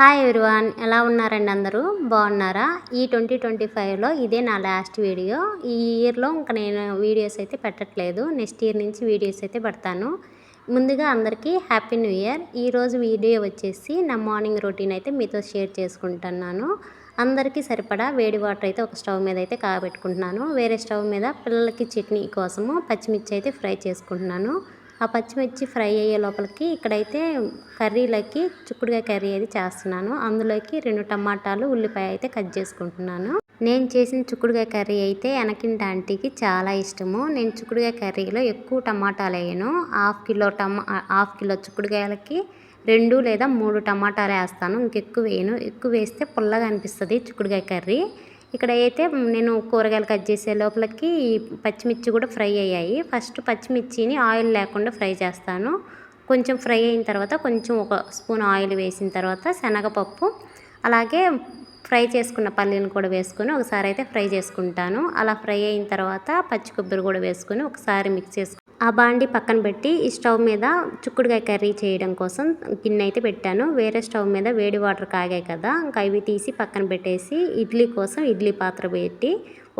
Hi everyone ఎలా ఉన్నారండి అందరూ? బాగున్నారా? ఈ ట్వంటీ ట్వంటీ ఫైవ్లో ఇదే నా లాస్ట్ వీడియో. ఈ ఇయర్లో ఇంకా నేను వీడియోస్ అయితే పెట్టట్లేదు. నెక్స్ట్ ఇయర్ నుంచి వీడియోస్ అయితే పెడతాను. ముందుగా అందరికీ హ్యాపీ న్యూ ఇయర్. ఈరోజు వీడియో వచ్చేసి నా మార్నింగ్ రొటీన్ అయితే మీతో షేర్ చేసుకుంటున్నాను. అందరికీ సరిపడా వేడి వాటర్ అయితే ఒక స్టవ్ మీద అయితే కాగబెట్టుకుంటున్నాను. వేరే స్టవ్ మీద పిల్లలకి చట్నీ కోసము పచ్చిమిర్చి అయితే ఫ్రై చేసుకుంటున్నాను. ఆ పచ్చిమిర్చి ఫ్రై అయ్యే లోపలికి ఇక్కడైతే కర్రీలకి చిక్కుడుగా కర్రీ అయితే చేస్తున్నాను. అందులోకి రెండు టమాటాలు ఉల్లిపాయ అయితే కట్ చేసుకుంటున్నాను. నేను చేసిన చిక్కుడుగా కర్రీ అయితే వెనకింటి ఆంటీకి చాలా ఇష్టము. నేను చిక్కుడుగా కర్రీలో ఎక్కువ టమాటాలు వేయను. హాఫ్ కిలో టమా హాఫ్ కిలో చిక్కుడుగాయలకి రెండు లేదా మూడు టమాటాలు వేస్తాను. ఇంకెక్కువ వేయను. ఎక్కువ వేస్తే పుల్లగా అనిపిస్తుంది చిక్కుడుగాయ కర్రీ. ఇక్కడ అయితే నేను కూరగాయలు కట్ చేసే లోపలికి పచ్చిమిర్చి కూడా ఫ్రై అయ్యాయి. ఫస్ట్ పచ్చిమిర్చిని ఆయిల్ లేకుండా ఫ్రై చేస్తాను. కొంచెం ఫ్రై అయిన తర్వాత కొంచెం ఒక స్పూన్ ఆయిల్ వేసిన తర్వాత శనగపప్పు అలాగే ఫ్రై చేసుకున్న పల్లీలను కూడా వేసుకొని ఒకసారి అయితే ఫ్రై చేసుకుంటాను. అలా ఫ్రై అయిన తర్వాత పచ్చి కొబ్బరి కూడా వేసుకొని ఒకసారి మిక్స్ చేసుకుంటాను ఆ బాండి పక్కన పెట్టి ఈ స్టవ్ మీద చుక్కుడుకాయ కర్రీ చేయడం కోసం గిన్నె అయితే పెట్టాను. వేరే స్టవ్ మీద వేడి వాటర్ కాగాయి కదా ఇంకా ఇవి తీసి పక్కన పెట్టేసి ఇడ్లీ కోసం ఇడ్లీ పాత్ర పెట్టి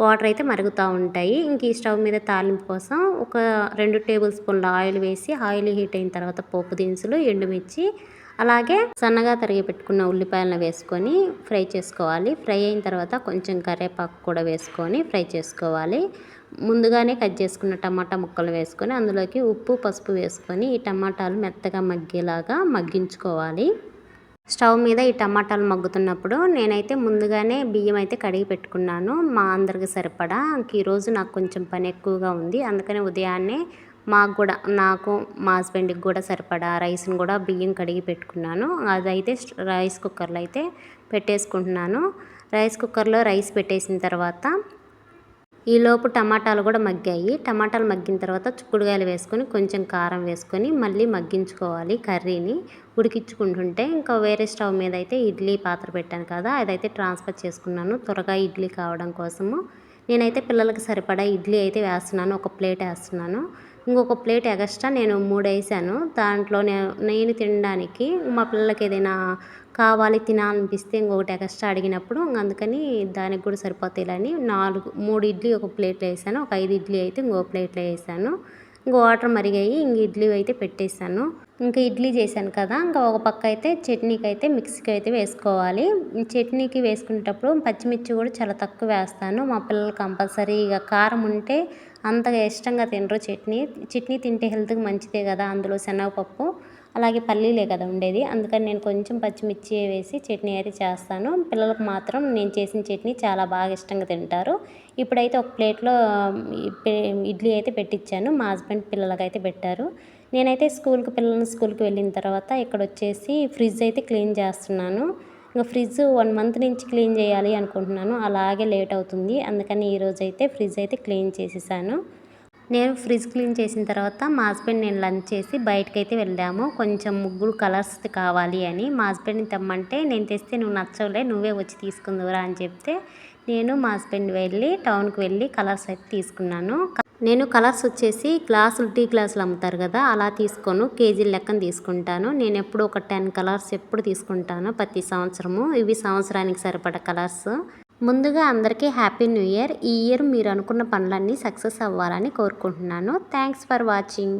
వాటర్ అయితే మరుగుతూ ఉంటాయి. ఇంక ఈ స్టవ్ మీద తాలింపు కోసం ఒక రెండు టేబుల్ స్పూన్ల ఆయిల్ వేసి ఆయిల్ హీట్ అయిన తర్వాత పోపు దినుసులు ఎండుమిర్చి అలాగే సన్నగా తరిగి పెట్టుకున్న ఉల్లిపాయలను వేసుకొని ఫ్రై చేసుకోవాలి. ఫ్రై అయిన తర్వాత కొంచెం కరివేపాకు కూడా వేసుకొని ఫ్రై చేసుకోవాలి. ముందుగానే కట్ చేసుకున్న టమాటా ముక్కలు వేసుకొని అందులోకి ఉప్పు పసుపు వేసుకొని ఈ టమాటాలు మెత్తగా మగ్గేలాగా మగ్గించుకోవాలి. స్టవ్ మీద ఈ టమాటాలు మగ్గుతున్నప్పుడు నేనైతే ముందుగానే బియ్యం అయితే కడిగి పెట్టుకున్నాను. మా అందరికి సరిపడా. ఈరోజు నాకు కొంచెం పని ఎక్కువగా ఉంది. అందుకని ఉదయాన్నే మాకు కూడా నాకు మా హస్బెండ్కి కూడా సరిపడా రైస్ని కూడా బియ్యం కడిగి పెట్టుకున్నాను. అదైతే రైస్ కుక్కర్లో అయితే పెట్టేసుకుంటున్నాను. రైస్ కుక్కర్లో రైస్ పెట్టేసిన తర్వాత ఈలోపు టమాటాలు కూడా మగ్గాయి. టమాటాలు మగ్గిన తర్వాత చుక్కుడుగాయలు వేసుకొని కొంచెం కారం వేసుకొని మళ్ళీ మగ్గించుకోవాలి కర్రీని. ఉడికించుకుంటుంటే ఇంకా వేరే స్టవ్ మీద అయితే ఇడ్లీ పాత్ర పెట్టాను కదా అదైతే ట్రాన్స్ఫర్ చేసుకున్నాను. త్వరగా ఇడ్లీ కావడం కోసము. నేనైతే పిల్లలకి సరిపడా ఇడ్లీ అయితే వేస్తున్నాను ఒక ప్లేట్ వేస్తున్నాను. ఇంకొక ప్లేట్ ఎగస్ట్రా నేను మూడు వేసాను. దాంట్లో నేను తినడానికి మా పిల్లలకి ఏదైనా కావాలి తినాలనిపిస్తే ఇంకొకటి ఎగస్ట్రా అడిగినప్పుడు అందుకని దానికి కూడా సరిపోతాయిలని నాలుగు మూడు ఇడ్లీ ఒక ప్లేట్లో వేసాను. ఒక ఐదు ఇడ్లీ అయితే ఇంకో ప్లేట్లో వేసాను. ఇంక వాటర్ మరిగాయి ఇంక ఇడ్లీ అయితే పెట్టేశాను. ఇంకా ఇడ్లీ చేశాను కదా ఇంకా ఒక పక్క అయితే చట్నీకి అయితే మిక్సీకి అయితే వేసుకోవాలి. చట్నీకి వేసుకునేటప్పుడు పచ్చిమిర్చి కూడా చాలా తక్కువ వేస్తాను. మా పిల్లలు కంపల్సరీ ఇక కారం ఉంటే అంతగా ఇష్టంగా తినరు చట్నీ. చట్నీ తింటే హెల్త్కి మంచిదే కదా అందులో శనగపప్పు. అలాగే పల్లీలే కదా ఉండేది. అందుకని నేను కొంచెం పచ్చిమిర్చి వేసి చట్నీ అయితే చేస్తాను. పిల్లలకు మాత్రం నేను చేసిన చట్నీ చాలా బాగా ఇష్టంగా తింటారు. ఇప్పుడైతే ఒక ప్లేట్లో ఇడ్లీ అయితే పెట్టించాను మా హస్బెండ్ పిల్లలకైతే పెట్టారు. నేనైతే స్కూల్కి పిల్లల్ని స్కూల్కి వెళ్ళిన తర్వాత ఇక్కడ వచ్చేసి ఫ్రిడ్జ్ అయితే క్లీన్ చేస్తున్నాను. ఇంకా ఫ్రిడ్జ్ వన్ మంత్ నుంచి క్లీన్ చేయాలి అనుకుంటున్నాను. అలాగే లేట్ అవుతుంది. అందుకని ఈరోజు అయితే ఫ్రిడ్జ్ అయితే క్లీన్ చేసేసాను. నేను ఫ్రిడ్జ్ క్లీన్ చేసిన తర్వాత మా హస్బెండ్ నేను లంచ్ చేసి బయటకైతే వెళ్ళాము. కొంచెం ముగ్గురు కలర్స్ కావాలి అని. మా హస్బెండ్ని తెమ్మంటే నేను తెస్తే నువ్వు నచ్చవులే నువ్వే వచ్చి తీసుకుందురా అని చెప్తే నేను మా హస్బెండ్ వెళ్ళి టౌన్కి వెళ్ళి కలర్స్ అయితే తీసుకున్నాను. నేను కలర్స్ వచ్చేసి గ్లాసులు టీ గ్లాసులు అమ్ముతారు కదా అలా తీసుకోను. కేజీల లెక్కన తీసుకుంటాను. నేను ఎప్పుడు ఒక టెన్ కలర్స్ ఎప్పుడు తీసుకుంటాను ప్రతి సంవత్సరము. ఇవి సంవత్సరానికి సరిపడ కలర్స్. ముందుగా అందరికీ హ్యాపీ న్యూ ఇయర్. ఈ ఇయర్ మీరు అనుకున్న పనులన్నీ సక్సెస్ అవ్వాలని కోరుకుంటున్నాను. Thanks for watching.